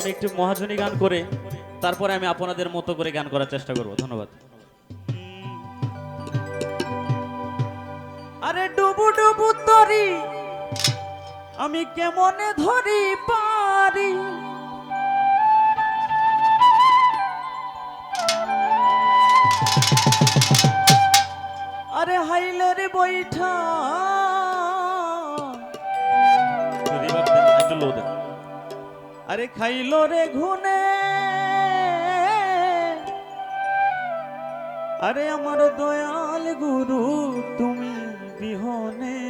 আমি একটু মহাজনী গান করে তারপরে আমি আপনাদের মতো করে গান করার চেষ্টা করব। ধন্যবাদ। আরে ডুবু ডুবু তরি আমি কেমনে ধরি পারি? আরে হাইলের বৈঠা। একটু low দেন। আরে খাইল রে ঘুনে। আরে আমার দয়াল গুরু তুমি বিহনে।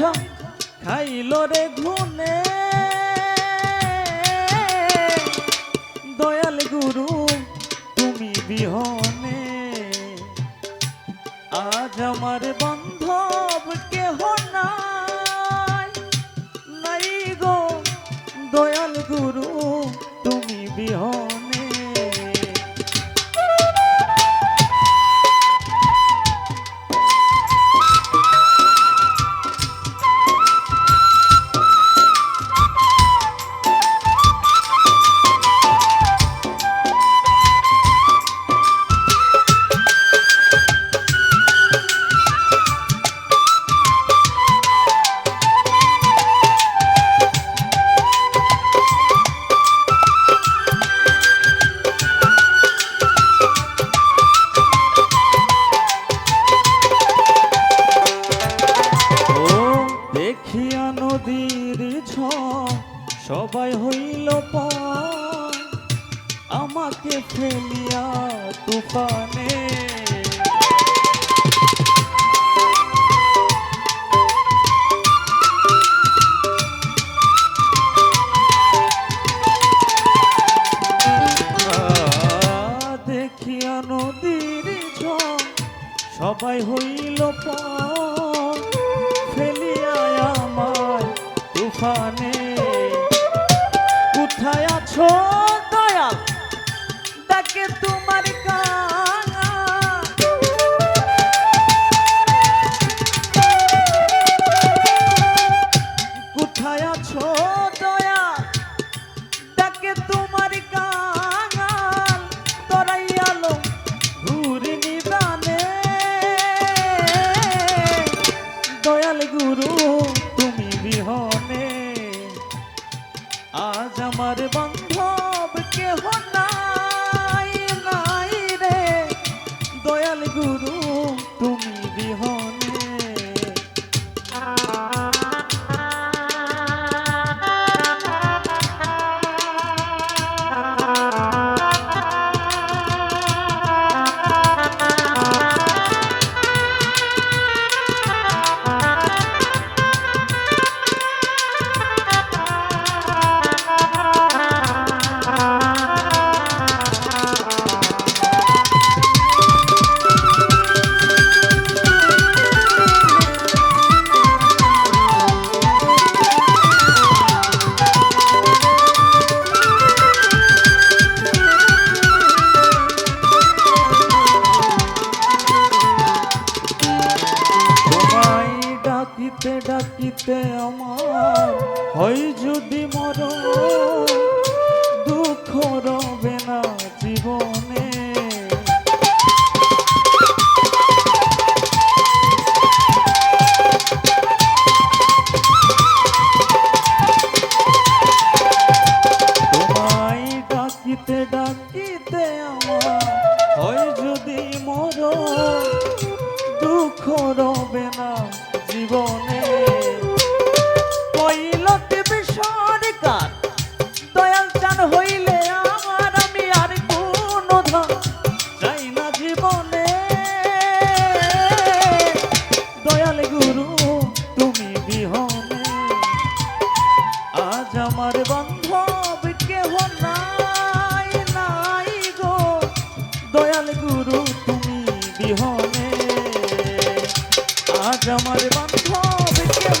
বৈঠা খাইল রে ঘুনে দয়াল গুরু, তুমি বিহনে। আজ আমার বন্ধব কেহ নাই। নাই গো, দয়াল গুরু, তুমি বিহনে। সবাই হইল আমাকে ফেলিয়া তুফানে। দেখিয়া নদীর সবাই হইল ফেলিয়া আমার তুফানে। কোথায় আছো? দয়াল ডাকে ডাকিতে ডাকিতে আমার হয় যদি মর দুঃখ রবে না জীবনে। যদি মর দুঃখ রবে না জীবনে। আজ আমার বান্ধব কেহ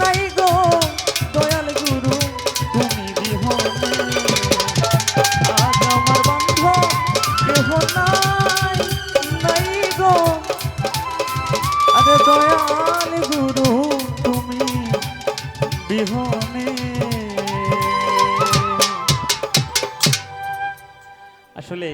নাই। গো, দয়াল গুরু, তুমি বিহনে আজ আমার বান্ধব কেহ তুমি বিহনে। আসলে